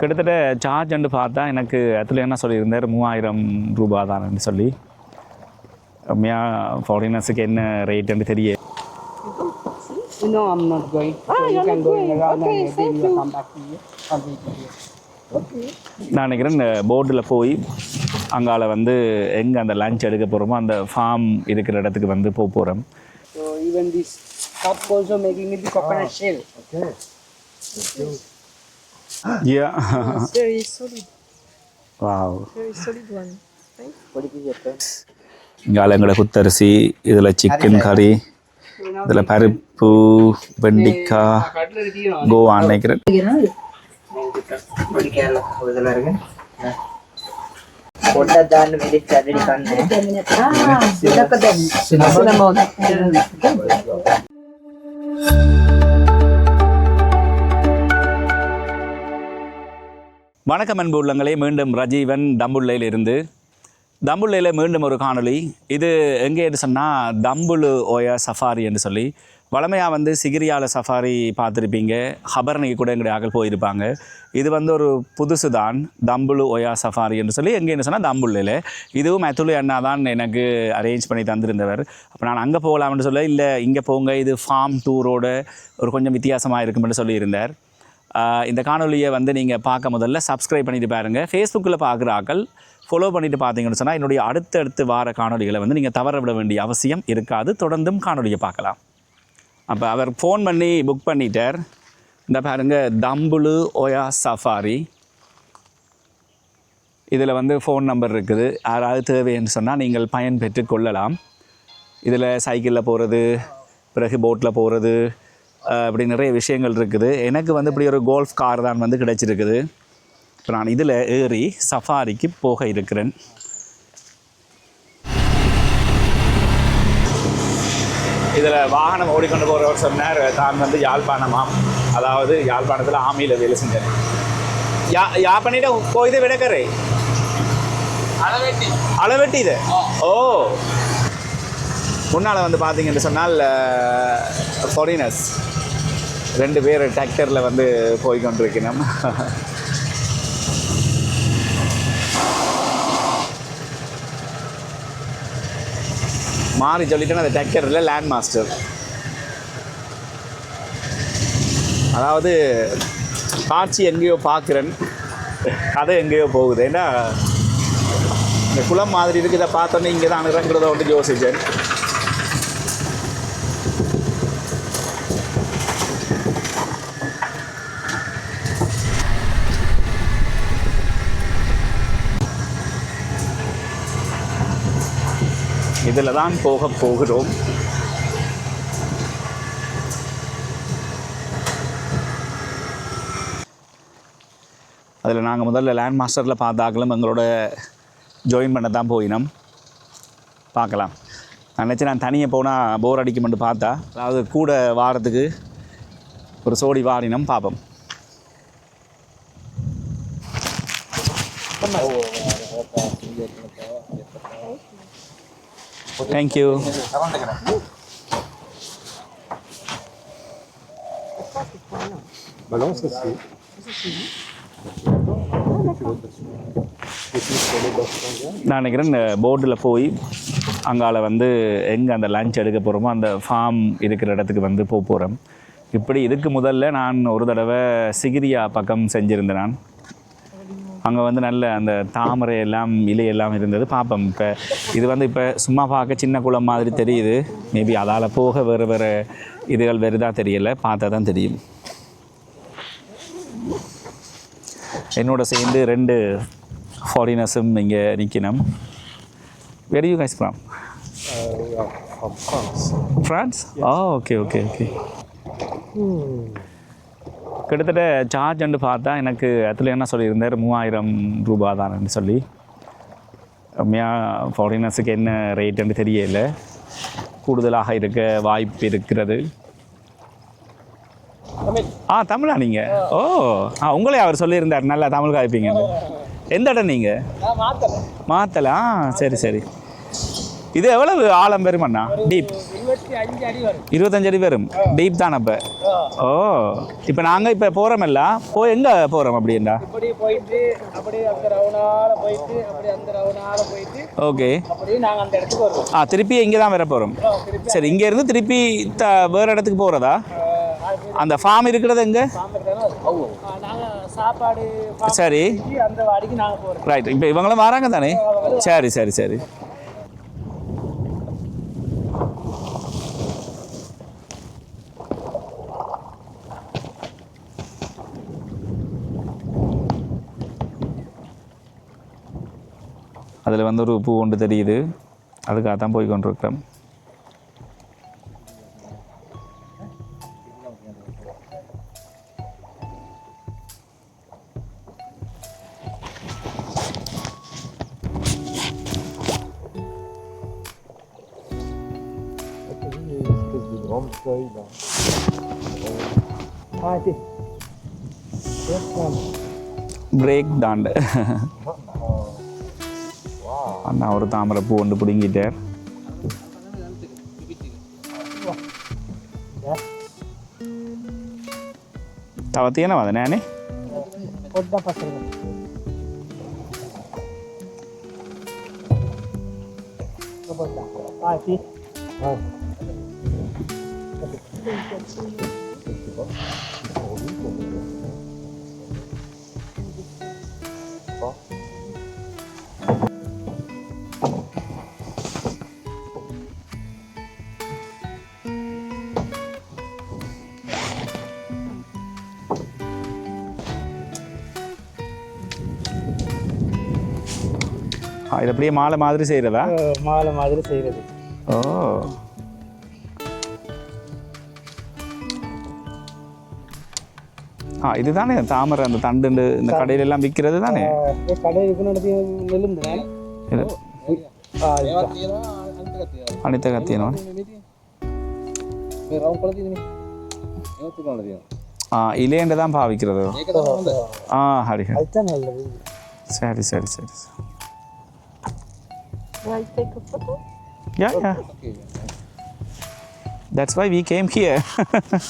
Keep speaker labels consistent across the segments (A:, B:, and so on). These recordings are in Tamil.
A: கிட்டத்தட்ட சார்ஜ்ன்னு பார்த்தா எனக்கு அதில் என்ன சொல்லியிருந்தார்? மூவாயிரம் ரூபா தானு சொல்லி. உண்மையாக ஃபாரினர்ஸுக்கு என்ன ரேட்டுன்னு தெரிய
B: No, I'm not going. So you can go in around and maybe we will come back to you. Come meet you. Here.
A: நான் நினைக்கிறேன் இந்த போர்டில் போய் அங்கால வந்து எங்கே அந்த லஞ்ச் எடுக்க போகிறோமோ அந்த ஃபார்ம் இருக்கிற இடத்துக்கு வந்து போக போகிறோம்
B: So even this cup also making it the coconut
C: Yeah. very solid.
A: Wow.
C: Very solid one.
A: காலங்களை குத்தரிசி இதில் சிக்கன் கறி இதில் பருப்பு வெண்டிக்காய் கோவா நினைக்கிறேன்.
B: சிலம்பம்
A: வணக்கம் அன்பு உள்ளங்களே மீண்டும் ரஜீவன் தம்புள்ளையில் இருந்து தம்புள்ளையில் மீண்டும் ஒரு காணொளி. இது எங்கே என்று சொன்னால் தம்புலு ஓயா சஃபாரி என்று சொல்லி. வளமையாக வந்து சிகிரியாவில் சஃபாரி பார்த்துருப்பீங்க. ஹபரனைக்கு கூட எங்களுடைய ஆக்கள் போயிருப்பாங்க. இது வந்து ஒரு புதுசு தான் தம்புலு ஓயா சஃபாரி என்று சொல்லி. எங்கேன்னு சொன்னால் தம்புள்ளையில் இதுவும் மெத்துலு அண்ணா தான் எனக்கு அரேஞ்ச் பண்ணி தந்திருந்தவர். அப்போ நான் அங்கே போகலாம்னு சொல்ல இல்லை இங்கே போங்க இது ஃபார்ம் டூரோட ஒரு கொஞ்சம் வித்தியாசமாக இருக்கும்னு சொல்லியிருந்தார். இந்த காணொலியை வந்து நீங்கள் பார்க்க முதல்ல சப்ஸ்கிரைப் பண்ணிட்டு பாருங்கள் ஃபேஸ்புக்கில் பார்க்குற ஆக்கள் ஃபாலோ பண்ணிட்டு பார்த்தீங்கன்னு சொன்னால் என்னுடைய அடுத்தடுத்து வார காணொலிகளை வந்து நீங்கள் தவற விட வேண்டிய அவசியம் இருக்காது. தொடர்ந்தும் காணொலியை பார்க்கலாம். அப்போ அவர் ஃபோன் பண்ணி புக் பண்ணிட்டார். இந்த பாருங்கள் தம்புலு ஓயா சஃபாரி. இதில் வந்து ஃபோன் நம்பர் இருக்குது. யாராவது தேவைன்னு சொன்னால் நீங்கள் பயன் பெற்று கொள்ளலாம். இதில் சைக்கிளில் போகிறது பிறகு போட்டில் போகிறது அப்படி நிறைய விஷயங்கள் இருக்குது. எனக்கு வந்து இப்படி ஒரு கோல்ஃப் கார் தான் வந்து கிடைச்சிருக்குது. இப்போ நான் இதில் ஏறி சஃபாரிக்கு போக இருக்கிறேன். இதில் வாகனம் ஓடிக்கொண்டு போகிறவர் சொன்னார் தான் வந்து யாழ்ப்பாணமாம். அதாவது யாழ்ப்பாணத்தில் ஆமியில் வேலை செஞ்சேன். யா யாழ்ப்பாணிட்ட போய் விடக்கரை?
B: அளவெட்டி.
A: அளவெட்டி இது ஓ. முன்னால் வந்து பார்த்தீங்கன்னு சொன்னால் ஃபாரினர்ஸ் ரெண்டு பேர் டிராக்டரில் வந்து போய் கொண்டிருக்கணும் மாறி சொல்லிட்டேன் அந்த டிராக்டரில் லேண்ட் மாஸ்டர் அதாவது காட்சி எங்கேயோ பார்க்குறேன். கதை எங்கேயோ போகுது. ஏன்னா இந்த குளம் மாதிரி இருக்கு இதை பார்த்தோன்னே இங்கே தான் இறங்குறத வந்து யோசித்தேன் இதில் தான் போக போகிறோம். அதில் நாங்கள் முதல்ல லேண்ட் மாஸ்டரில் பார்த்தாக்களும் எங்களோட ஜாயின் பண்ண தான் போயினோம். பார்க்கலாம். நான் நினச்சி நான் தனியாக போனால் போர் அடிக்குமென்று பார்த்தா அதாவது கூட வாரத்துக்கு ஒரு சோடி வாரினம் பார்ப்போம் தேங்க்யூ நான் நினைக்கிறேன் இந்த போர்டில் போய் அங்கால வந்து எங்கே அந்த லஞ்ச் எடுக்க போகிறோமோ அந்த ஃபார்ம் இருக்கிற இடத்துக்கு வந்து போக போகிறோம் இப்படி இதுக்கு முதல்ல நான் ஒரு தடவை சிகிரியா பக்கம் செஞ்சுருந்தேன் நான். அங்கே வந்து நல்ல அந்த தாமரை எல்லாம் இலையெல்லாம் இருந்தது. பார்ப்போம் இப்போ இது வந்து இப்போ சும்மா பார்க்க சின்ன குளம் மாதிரி தெரியுது. மேபி அதால் போக வேறு வேறு இதுகள் வருதா தெரியல. பார்த்தா தான் தெரியும். என்னோட சேர்ந்து ரெண்டு ஃபாரினர்ஸும் இங்கே நிற்கணும் very you guys from France ah okay okay okay கிட்டத்தட்ட சார்ஜ்ன்னு பார்த்தா எனக்கு அதில் என்ன சொல்லியிருந்தார்? மூவாயிரம் ரூபா தானு சொல்லி. உண்மையாக ஃபாரினர்ஸுக்கு என்ன ரேட்டுன்னு தெரியல. கூடுதலாக இருக்க வாய்ப்பு இருக்கிறது. ஆ தமிழா நீங்கள் ஓ ஆ உங்களே அவர் சொல்லியிருந்தார். நல்லா தமிழ் காய்ப்பீங்கன்னு எந்த இடம் நீங்கள் ஆ சரி சரி. இது எவ்வளவு? ஆழம் வரும் அண்ணா? டீப் இருபத்தஞ்சு அடி வரும். டீப் தான் அப்போ. ஓ. இப்போ நாங்கள் இப்போ போகிறோமில்ல போய் எங்கே போகிறோம் அப்படின்டா ஓகே
B: அப்படியே நாங்கள் அந்த இடத்துக்கு வருவோம்.
A: ஆ திருப்பி இங்கே தான் வர போகிறோம் சரி இங்கேருந்து திருப்பி த வேறு இடத்துக்கு போகிறதா அந்த ஃபார்ம் இருக்கிறது எங்கே? சரி.
B: போகிறோம்
A: ரைட் இப்போ இவங்களும் வராங்க தானே? சரி சரி சரி. அதில் வந்து ஒரு பூ ஒன்று தெரியுது அதுக்காக தான் போய் கொண்டிருக்கிறோம் பிரேக் தாண்டு அண்ணா ஒரு தாமரை பூ ஒன்று பிடுங்கிட்டார் තව තියෙනවද නෑනේ
B: පොඩ්ඩක් පස්සට පොඩ්ඩක් ආ
A: இது அப்படியே மாலை மாதிரி செய்யறதா
B: மாலை மாதிரி செய்கிறது
A: ஓ. ஆ இது தாமரை அந்த தண்டு இந்த கடையில எல்லாம் விற்கிறது தானே? அனித கத்தியனோ? ஆ இலையண்டு தான் பாவிக்கிறது? ஆ
B: ஹரி
A: சரி சரி சரி.
C: Can I take a photo?
A: Yeah, yeah. That's why we came here.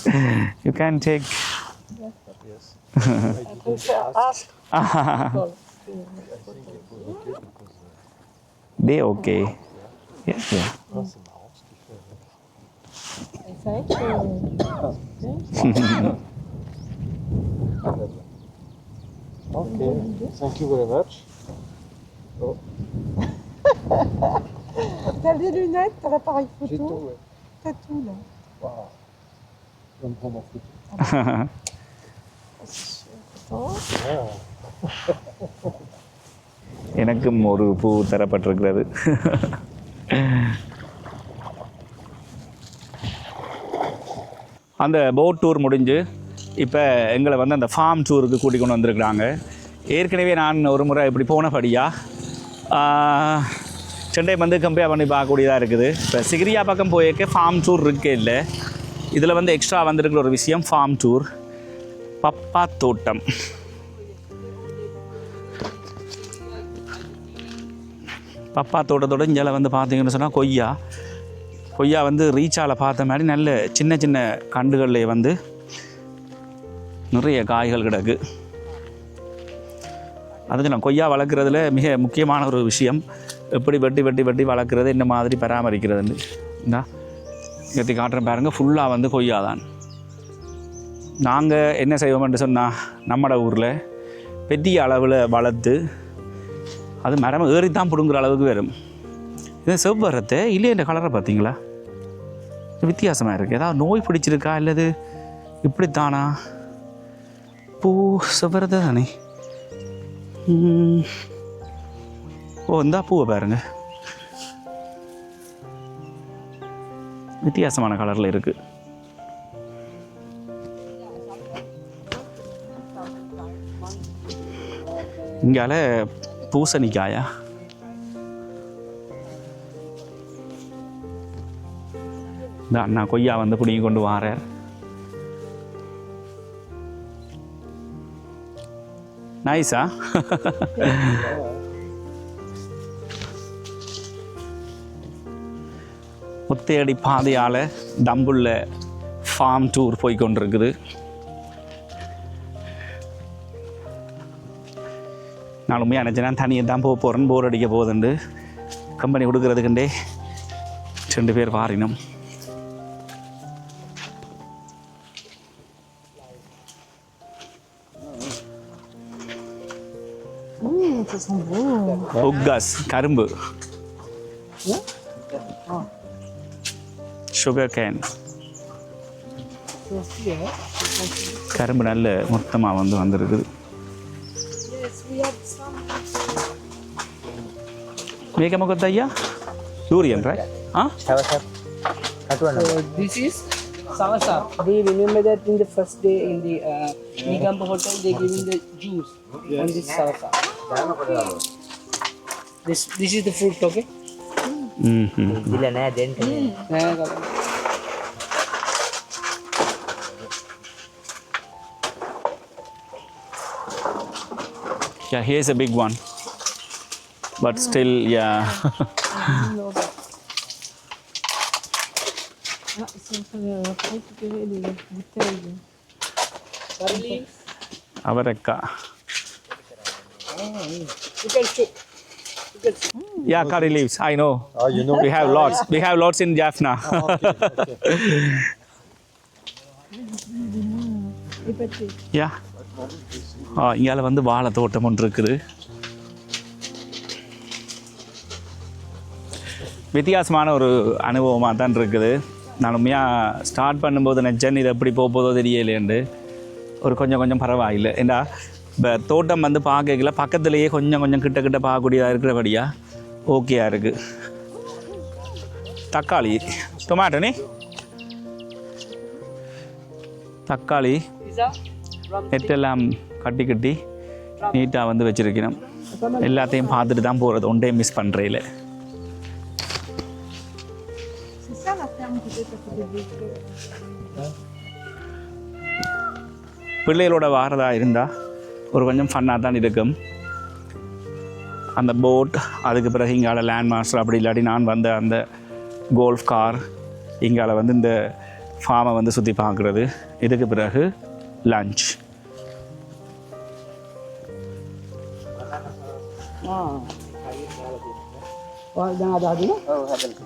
A: you can take.
C: I can say ask.
A: they okay. Yeah, yeah.
C: Thank you.
D: Okay, thank you very much. Oh.
C: T'as des lunettes, t'as l'appareil
D: J'ai
C: photo,
D: tout, ouais.
C: t'as tout là.
D: Wow. Je vais me prendre en photo.
A: எனக்கும் ஒரு பூ தரப்பட்டிருக்கிறது அந்த போட் டூர் முடிஞ்சு இப்போ எங்களை வந்து அந்த ஃபார்ம் டூருக்கு கூட்டிக் கொண்டு வந்திருக்கிறாங்க ஏற்கனவே நான் ஒரு முறை இப்படி போனபடியாக சென்னை வந்து கம்பேர் பண்ணி பார்க்கக்கூடியதாக இருக்குது. இப்போ சிகிரியா பக்கம் போயிருக்க ஃபார்ம் டூர் இருக்கே இல்லை. இதில் வந்து எக்ஸ்ட்ரா வந்திருக்கிற ஒரு விஷயம் ஃபார்ம் டூர் பப்பா தோட்டம். பப்பா தோட்டத்தோட இங்கே வந்து பார்த்தீங்கன்னு சொன்னால் கொய்யா. கொய்யா வந்து ரீச்சால் பார்த்த மாதிரி நல்ல சின்ன சின்ன கண்டுகளில் வந்து நிறைய காய்கள் கிடக்கு. அதுதான் கொய்யா வளர்க்குறதுல மிக முக்கியமான ஒரு விஷயம். எப்படி வெட்டி வெட்டி வெட்டி வளர்க்குறது இந்த மாதிரி பராமரிக்கிறதுன்னு. இந்தா எத்தி காட்டுறேன் பாருங்க ஃபுல்லாக வந்து கொய்யா தான் நாங்கள் என்ன செய்வோம்னு சொன்னால் நம்மட ஊரில் பெரிய அளவில் வளர்த்து அது மரம் ஏறி தான் பிடுங்குற அளவுக்கு வரும். இது செவ்வரத்தை இல்லையே இந்த கலரை பார்த்தீங்களா வித்தியாசமாக இருக்குது ஏதாவது நோய் பிடிச்சிருக்கா அல்லது இப்படித்தானா? பூ செவ்வரத்தை தானே ஓ இந்தா பூவை பாருங்கள் வித்தியாசமான கலரில் இருக்குது இங்கால பூசணிக்காயா இந்த அண்ணா கொய்யா வந்து பிடிங்கி கொண்டு வாரார் நைஸா முத்தையடி பாதையால் தம்புள்ள ஃபார்ம் டூர் போய் கொண்டிருக்குது. நான் உண்மையாக நினச்சேன் தனியாக தான் போக போகிறேன்னு போர் அடிக்க போகுதுண்டு. கம்பெனி கொடுக்கறதுக்குண்டே ரெண்டு பேர் வாரினோம். கரும்பு. சுகர் கேன் கரும்பு நல்ல மொத்தமாக வந்து வந்திருக்குது மேகம கொத்தையா durian right
B: ah this is Savasa. Do you remember that in the first day in the uh, Nigamba hotel they giving the juice on this Savasa? This this is the fruit, okay?
A: ம்
B: Yeah,
A: here's a big one. But still, yeah.
B: ಅವರೆಕ್ಕ
A: Yeah, curry leaves. I know.
D: Oh, you know.
A: We have lots. We have lots in Jaffna.
C: Oh, okay, okay.
A: yeah. ஆ இங்கால வந்து வாழை தோட்டம் ஒன்று இருக்குது. வித்தியாசமான ஒரு அனுபவமாக தான் இருக்குது. நான் உண்மையாக ஸ்டார்ட் பண்ணும்போது நினச்சேன் இது எப்படி போக போதோ தெரியலையேண்டு. ஒரு கொஞ்சம் கொஞ்சம் பரவாயில்லை. ஏண்டா இப்போ தோட்டம் வந்து பார்க்கல பக்கத்துலேயே கொஞ்சம் கொஞ்சம் கிட்ட கிட்ட பார்க்கக்கூடியதாக இருக்கிறபடியா? ஓகேயா இருக்குது தக்காளி டொமேட்டோ நீ? தக்காளி நெட்டெல்லாம் கட்டி கட்டி நீட்டாக வந்து வச்சுருக்கணும். எல்லாத்தையும் பார்த்துட்டு தான் போகிறது ஒன்றே மிஸ் பண்ணுறையில் பிள்ளைகளோட வாரதா இருந்தால் ஒரு கொஞ்சம் ஃபன்னாக தான் இருக்கும். அந்த போட் அதுக்கு பிறகு இங்கால லேண்ட் மாஸ்டர் அப்படி இல்லாட்டி நான் வந்த அந்த கோல்ஃப் கார் இங்கால வந்து இந்த ஃபார்மை வந்து சுற்றி பார்க்குறது. இதுக்கு பிறகு
B: lunch ada ada
E: Oh, ada lagi.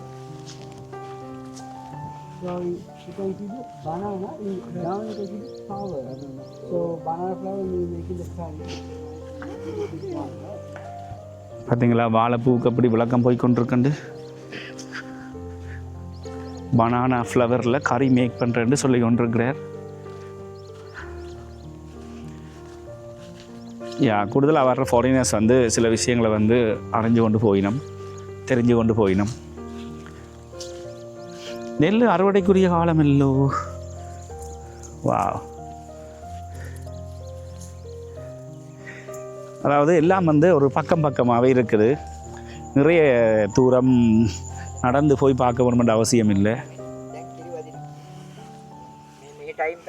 B: So, so if you do banana, you down it will sour. So banana flower you make in the sun.
A: பார்த்தீங்களா வாழைப்பூவுக்கு அப்படி விளக்கம் போய் கொண்டிருக்கண்டு பனானா ஃப்ளவரில் கறி மேக் பண்ணுறேன்னு சொல்லி கொண்டிருக்கிறார் யா கூடுதலாக வர்ற ஃபாரினர்ஸ் வந்து சில விஷயங்களை வந்து அறிஞ்சு கொண்டு போயினும் தெரிஞ்சு கொண்டு போயினும் நெல் அறுவடைக்குரிய காலம் இல்லோ வா அதாவது எல்லாம் வந்து ஒரு பக்கம் பக்கமாகவே இருக்குது நிறைய தூரம் நடந்து போய் பார்க்க வேணுமென்ற அவசியம் இல்லை
E: දැන්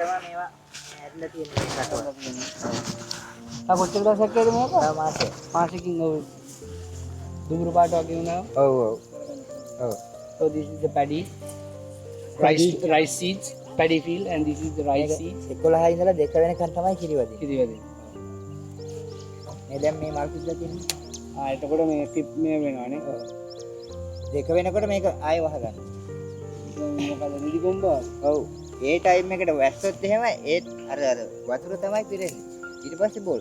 B: Ah, කොච්චර දවසක් යයිද මේක?
E: තව මාසය
B: මාසෙකින් ඔව්. දුඹුරු පාට වගේ වුණා.
E: ඔව් ඔව් ඔව්
B: So this is the paddy. Rice rice seeds, paddy field and this is the rice seeds.
E: එකොළහ ඉඳලා දෙක වෙනකන් තමයි කිරිවදින
B: කිරිවැද.
E: මේ දැන් මේ මල් පිටලා තියෙන්නේ
B: ආ එතකොට මේ ටිප් මේ වෙනවානේ.
E: දෙක වෙනකොට මේක ආයෙ වහගන්න
B: මොකද නිදි කොම්බ?
E: ඔව් ඒ ටයිම් එකට වැස්සොත් එහෙම ඒත් අර අර වතුර තමයි පිරෙන්නේ Irreversible.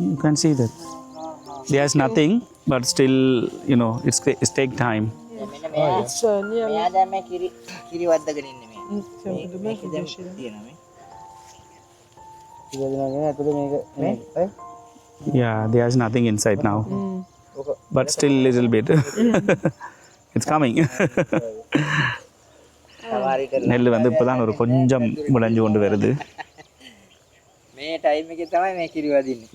A: You can see that. There's nothing, but still, you know, it's, it's take time. Yeah, there's nothing inside now. But still little bit. it's coming. நெல் வந்து இப்போதான் ஒரு கொஞ்சம் முளைஞ்சு கொண்டு வருது
E: මේ ටයිම් එකේ තමයි මේ කිරි වදින්නේ.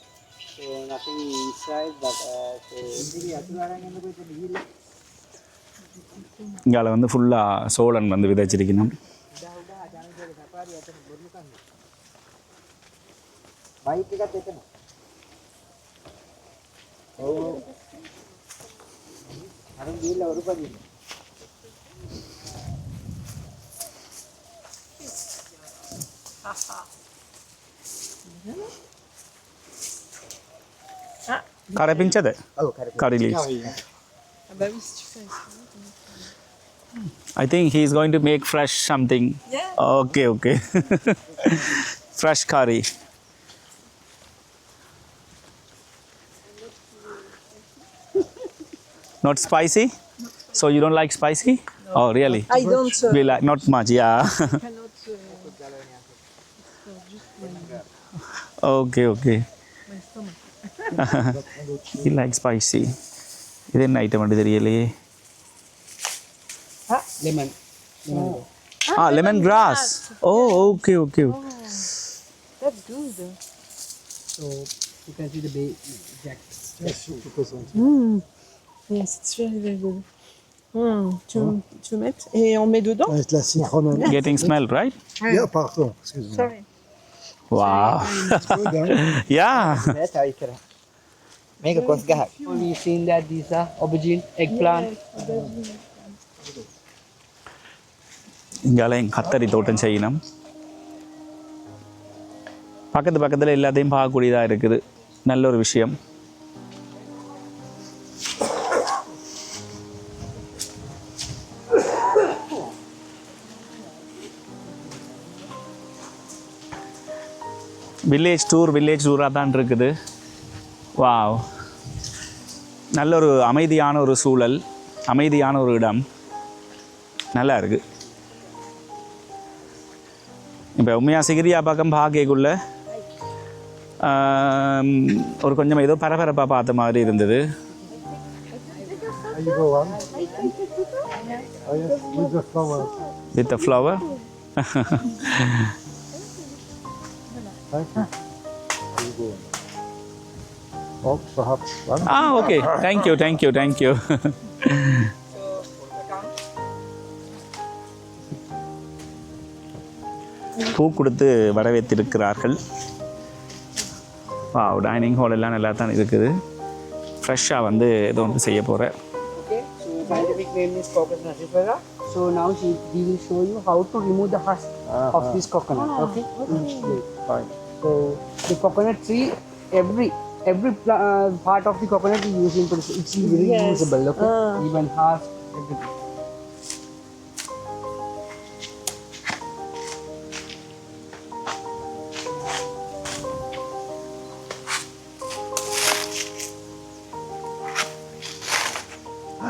B: ඕන
E: අපි ඉස්රායිල් ඉදිරි අතුරාගෙන කොහෙද ගිහිල්ලා?
A: இங்கால வந்து ஃபுல்லாக சோழன் வந்து விதைச்சிருக்கணும்
E: ஒரு
A: Curry
E: pinchate? Oh.
A: Curry leaves. I think he is going to make fresh something.
C: Yeah.
A: Okay, okay. fresh curry. Not spicy? So you don't like spicy? No. Oh, really?
C: I don't. Uh,
A: we like not much. Yeah. Okay, okay.
C: My stomach.
A: he likes spicy.
B: ಇದೇನು ಐಟಮ್
A: ಮಾಡಿದಿರಿ ಇಲ್ಲಿ ಲೆಮನ್ ಹಾಂ lemongrass oh
C: okay okay
B: So you can see the bay jack.
C: Yes, hmm. yes, it's very, very good. Mm. Tu, mets et on met dedans?
A: Getting smell, right?
D: Yeah, pardon. Excuse-moi.
C: Sorry.
D: Wow. yeah.
A: That's
E: how you could make a course
B: guy. We've seen that these are aubergine, eggplant.
A: இங்காலையும் கத்தரி தோட்டம் செய்யணும் பக்கத்து பக்கத்தில் எல்லாத்தையும் பார்க்கக்கூடியதாக இருக்குது நல்ல ஒரு விஷயம் வில்லேஜ் டூர் வில்லேஜ் டூராக தான் இருக்குது. வாவ் நல்ல ஒரு அமைதியான ஒரு சூழல் அமைதியான ஒரு இடம். நல்லா இருக்குது இப்போ உண்மையாக சிகிரியா பக்கம் பார்க்கக்குள்ள ஒரு கொஞ்சம் ஏதோ பரபரப்பாக பார்த்த மாதிரி இருந்தது.
D: With flower There you go. Oh, perhaps
A: one. Ah okay
D: thank you thank you
A: thank you பூ கொடுத்து வரவேற்றிருக்கிறார்கள் வா டைனிங் ஹால் எல்லாம் நல்லா தான் இருக்குது ஃப்ரெஷ்ஷாக வந்து ஏதோ ஒன்று செய்ய போகிறேன்
B: Okay. So scientific name is Coccus nucifera. So now she we will show you how to remove the husk of this coconut. Okay.
D: Fine.
B: So the coconut tree, every every uh, part of the coconut is used into it's very Yes. Okay,
C: uh.
B: even half.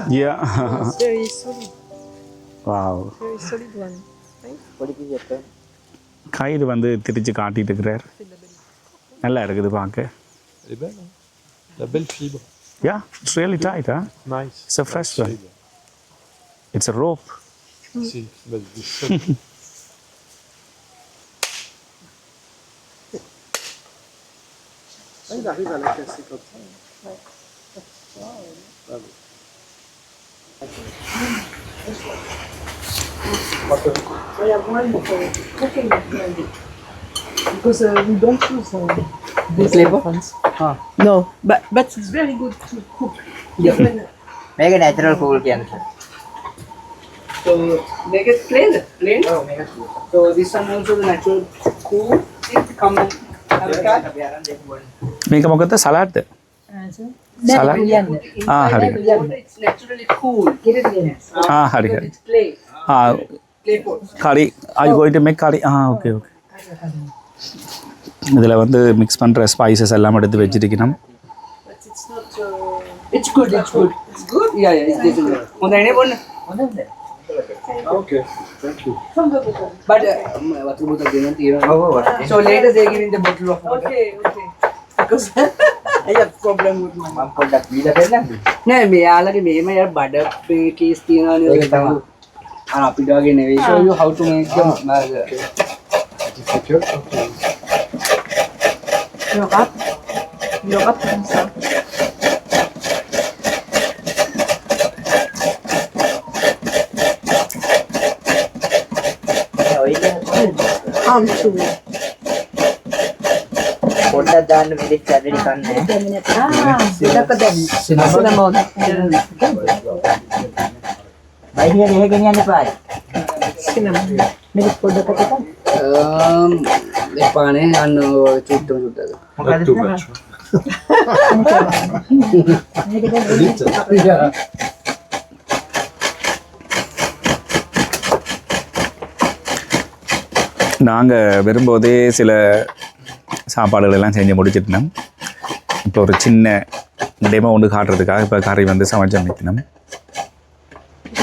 A: Yeah.
C: it's very solid.
A: Wow.
C: Very solid one.
E: Right? What is your turn?
A: கயிறு வந்து திரிச்சு காட்டிட்டு இருக்கிறார் நல்லா இருக்குது பார்க்க?
D: La belle fibre.
A: Yeah it's really tight ah
D: Nice.
A: It's a fresh one. It's a rope
D: Si, bah, du sol. Ah, il arrive à la casser comme ça. Bravo.
C: I have one for cooking maybe. Because uh, we don't use uh, these
B: Flavor?
C: ones.
B: Ah.
C: No, but but it's very good to cook.
B: Yeah.
C: Even,
E: මේක නැචරල් කූල් කියන්නේ
B: So make it plain, plain. Oh, make it cool. So this one also the natural cool thing. Come and have a try.
E: අපි අරන් දෙන්න ඕනේ
A: මේක මොකද සලාඩ්ද සලාඩ් ආ හරි හරි.
B: Water, it's naturally cool. Get it in.
A: ආ හරි හරි
B: It's clay.
A: हाँ களி ஐ கோயிட்டு மேக் களி ஆ ஓகே ஓகே இதில் வந்து மிக்ஸ் பண்ணுற ஸ்பைசஸ் எல்லாம் எடுத்து வச்சிருக்கணும்
C: it's
B: good it's good it's good yeah yeah it's good உன்ன என்ன பண்ணு உன்ன
D: okay thank you
B: but water bottle
E: தேனா தீரா
B: so later they give in the bottle of
C: okay okay because I have problem with my
E: mom for that. Bila
B: ka lang. Ngayon, may alagi, may may
E: bad up
B: case tina nila. Hanapi dog in We show you how to make ah, the
D: maga. Okay.
C: It is secured? Okay. Look up.
E: Look
C: up himself.
E: Um, two. పొట్ట దాన్ని విధించాలి
C: కన్నా cinnamon
E: cinnamon Idea dia ganyan ni Pai.
C: Cinnamon.
E: Milk powder pa kita.
B: Um, ipane ano chutto chutto.
D: Magkano na? Dito.
A: நாங்கள் வரும்போதே சில சாப்பாடுகள் எல்லாம் செஞ்சு முடிச்சிட்டோம் இப்போ ஒரு சின்ன டெமோ ஒன்று காட்டுறதுக்காக இப்போ கறி வந்து சமைச்சு
C: அமைக்கணும்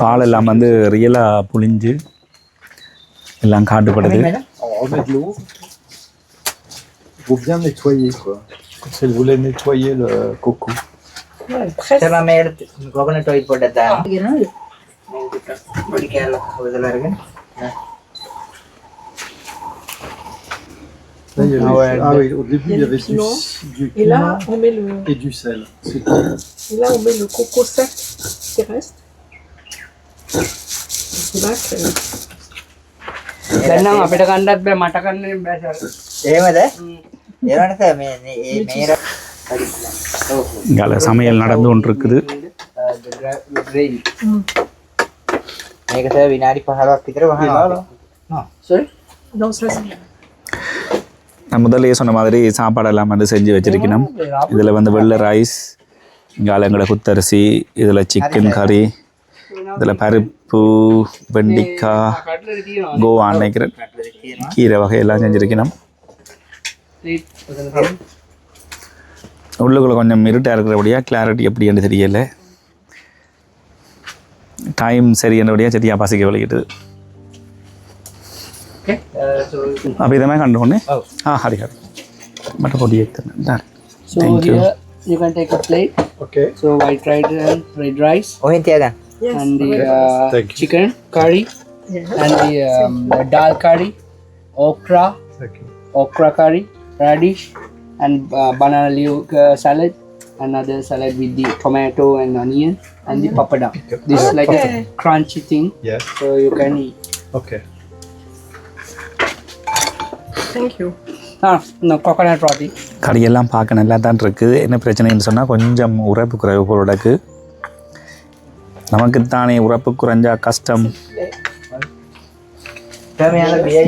A: பால் எல்லாம் வந்து ரியலாக புழிஞ்சு எல்லாம் காட்டுப்படுது
D: Faut bien nettoyer quoi. Si elle voulait nettoyer le coco.
E: C'est ma mère, coconut oil போட்டதா? பிடிக்கல இதெல்லாம் இருக்கு.
D: Là, il y avait,
E: ah, ouais,
D: ah oui, au début,
C: il y
D: avait
C: du,
D: du
C: et là, on met le...
D: et du sel.
C: Et là, on met le coco sec qui reste. Et là, que,
B: දැන්නම් අපිට කණ්ඩත් බෑ මට කන්න බෑ
E: එහෙමද? ඒ වනස මේ මේ ඒ- මේර
A: இங்கே சமையல் நடந்து கொண்டு இருக்குது
E: මේක සර් විනාඩි 15ක් විතර වහනවා.
B: සොරි
C: non, ça, c'est
A: நான் முதல்லயே சொன்ன மாதிரி சாப்பாடெல்லாம் வந்து செஞ்சு வச்சிருக்கணும் இதில் வந்து வெள்ளை ரைஸ் இங்கால எங்களோட குத்தரிசி இதில் சிக்கன் கறி இதில் பருப்பு வெண்டிக்காய் கோவா நினைக்கிறேன் கீரை. வகையெல்லாம் செஞ்சுருக்கணும். உள்ளுக்குள்ளே கொஞ்சம் இருட்டாக இருக்கிறபடியாக கிளாரிட்டி எப்படின்னு தெரியலை. டைம் சரி என்னபடியாக சரியாக பசிக்க விளையிட்டுது அப்போ இதை மாதிரி கண்டோடனே ஆ ஹரி ஹரி. மட்டும் பொடியை
B: தரேன்
A: thank you
B: You. Can take a plate.
D: Okay.
B: So white rice and red rice.
E: Oh, yeah,
C: Yes.
B: and the uh,
D: Thank you.
B: chicken curry
C: Yeah.
B: and the, um, the dal curry, okra, okra curry, radish, and uh, banana leaf uh, salad. Another salad with the tomato and onion and the papada. This is like a crunchy thing,
D: Yes.
B: so you can eat.
D: Okay.
C: Thank you.
B: Ah, no coconut roti.
A: கறியெல்லாம் பார்க்க நல்லா தான் இருக்குது என்ன பிரச்சனைன்னு சொன்னால் கொஞ்சம் உரைப்பு குறைவு போலக்கு நமக்குத்தானே உறப்பு குறைஞ்சா கஷ்டம்.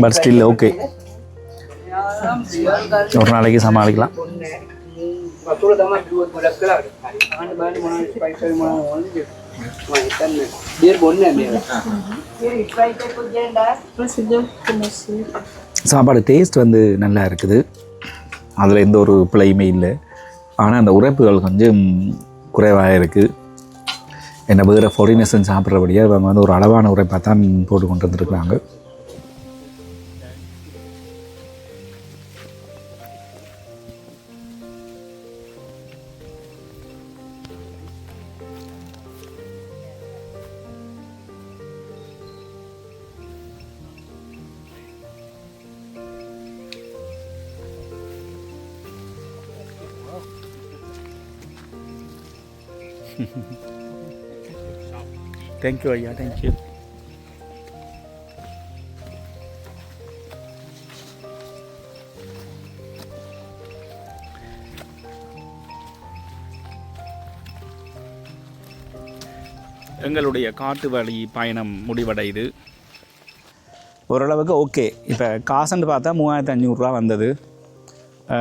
A: பட் ஸ்டில் ஓகே ஒரு நாளைக்கு சமாளிக்கலாம். சாப்பாடு டேஸ்ட் வந்து நல்லா இருக்குது. அதில் எந்த ஒரு பிழையுமே இல்லை. ஆனால் அந்த உரைப்புகள் கொஞ்சம் குறைவாக இருக்குது என்ன வேறு ஃபாரினர்ஸன் சாப்பிட்றபடியாக இவங்க வந்து ஒரு அளவான உரைப்பாக தான் போட்டு கொண்டு வந்துருக்குறாங்க. தேங்க்யூ ஐயா தேங்க்யூ எங்களுடைய காட்டு வழி பயணம் முடிவடையுது. ஓரளவுக்கு ஓகே. இப்போ காசுன்னு பார்த்தா மூவாயிரத்து அஞ்சூறுரூவா வந்தது.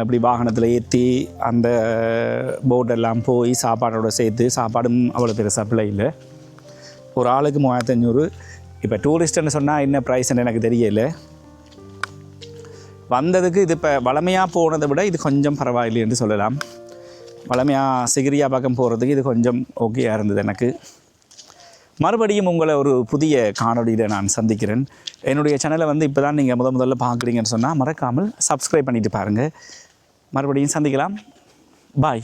A: இப்படி வாகனத்தில் ஏற்றி அந்த போட்டெல்லாம் போய் சாப்பாடோட சேர்த்து சாப்பாடும் அவ்வளோ பெருசாக பிள்ளை இல்லை. ஒரு ஆளுக்கு மூவாயிரத்து அஞ்சூறு இப்போ டூரிஸ்ட்டுன்னு சொன்னால் என்ன ப்ரைஸ்ன்னு எனக்கு தெரியல. வந்ததுக்கு இது இப்போ வளமையாக போனதை விட இது கொஞ்சம் பரவாயில்லைன்னு சொல்லலாம். வளமையாக சிகிரியா பக்கம் போகிறதுக்கு இது கொஞ்சம் ஓகேயாக இருந்தது எனக்கு. மறுபடியும் உங்களை ஒரு புதிய காணொலியில் நான் சந்திக்கிறேன். என்னுடைய சேனலை வந்து இப்போ தான் நீங்கள் முத முதல்ல பார்க்குறீங்கன்னு சொன்னால் மறக்காமல் சப்ஸ்கிரைப் பண்ணிட்டு பாருங்கள் மறுபடியும் சந்திக்கலாம். பாய்